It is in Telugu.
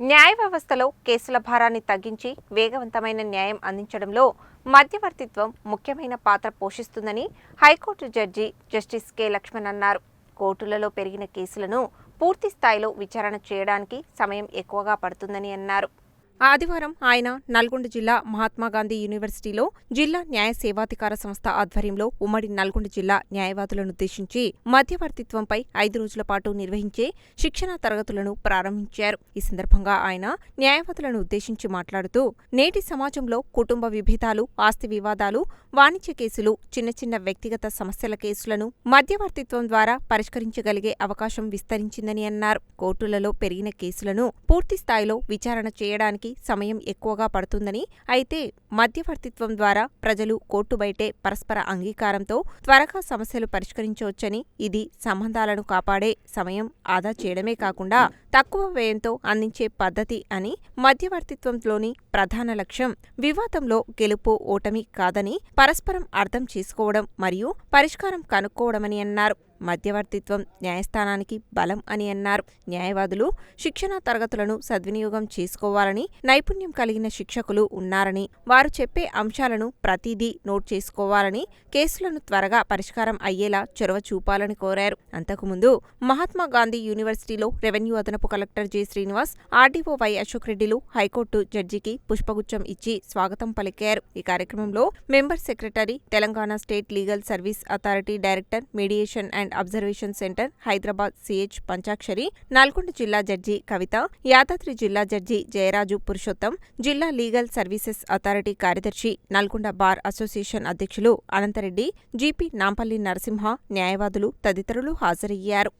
న్యాయ వ్యవస్థలో కేసుల భారాన్ని తగ్గించి వేగవంతమైన న్యాయం అందించడంలో మధ్యవర్తిత్వం ముఖ్యమైన పాత్ర పోషిస్తుందని high court judge justice K Lakshman అన్నారు. కోర్టులలో పెరిగిన కేసులను పూర్తి స్థాయిలో విచారణ చేయడానికి సమయం ఎక్కువగా పడుతుందని అన్నారు. ఆదివారం ఆయన నల్గొండ జిల్లా మహాత్మాగాంధీ యూనివర్సిటీలో జిల్లా న్యాయ సేవాధికార సంస్థ ఆధ్వర్యంలో ఉమ్మడి నల్గొండ జిల్లా న్యాయవాదులనుద్దేశించి మధ్యవర్తిత్వంపై ఐదు రోజుల పాటు నిర్వహించే శిక్షణా తరగతులను ప్రారంభించారు. ఈ సందర్భంగా ఆయన న్యాయవాదులను ఉద్దేశించి మాట్లాడుతూ నేటి సమాజంలో కుటుంబ విభేదాలు ఆస్తి వివాదాలు వాణిజ్య కేసులు చిన్న చిన్న వ్యక్తిగత సమస్యల కేసులను మధ్యవర్తిత్వం ద్వారా పరిష్కరించగలిగే అవకాశం విస్తరించిందని అన్నారు. కోర్టులలో పెరిగిన కేసులను పూర్తి స్థాయిలో విచారణ చేయడానికి సమయం ఎక్కువగా పడుతుందని అయితే మధ్యవర్తిత్వం ద్వారా ప్రజలు కోర్టు బయటే పరస్పర అంగీకారంతో త్వరగా సమస్యలు పరిష్కరించవచ్చని ఇది సంబంధాలను కాపాడే సమయం ఆదా చేయడమే కాకుండా తక్కువ వ్యయంతో అందించే పద్ధతి అని మధ్యవర్తిత్వంలోని ప్రధాన లక్ష్యం. వివాదంలో గెలుపు ఓటమి కాదని పరస్పరం అర్థం చేసుకోవడం మరియు పరిష్కారం కనుక్కోవడమని అన్నారు. మధ్యవర్తిత్వం న్యాయస్థానానికి బలం అని అన్నారు. న్యాయవాదులు శిక్షణా తరగతులను సద్వినియోగం చేసుకోవాలని నైపుణ్యం కలిగిన శిక్షకులు ఉన్నారని వారు చెప్పే అంశాలను ప్రతిదీ నోట్ చేసుకోవాలని కేసులను త్వరగా పరిష్కారం అయ్యేలా చొరవ చూపాలని కోరారు. అంతకుముందు మహాత్మా గాంధీ యూనివర్సిటీలో రెవెన్యూ అదనపు collector J. Srinivas RDO Y. Ashok రెడ్డిలు హైకోర్టు జడ్జికి పుష్పగుచ్చం ఇచ్చి స్వాగతం పలికారు. ఈ కార్యక్రమంలో member secretary Telangana state legal service authority director mediation and and observation centre Hyderabad CH Panchakshari Nalgonda జిల్లా జడ్జి కవిత యాదాద్రి జిల్లా జడ్జి జయరాజు పురుషోత్తం జిల్లా లీగల్ సర్వీసెస్ అథారిటీ కార్యదర్శి నల్గొండ బార్ అసోసియేషన్ అధ్యక్షులు అనంతరెడ్డి జీపీ నాంపల్లి నరసింహ న్యాయవాదులు తదితరులు హాజరయ్యారు.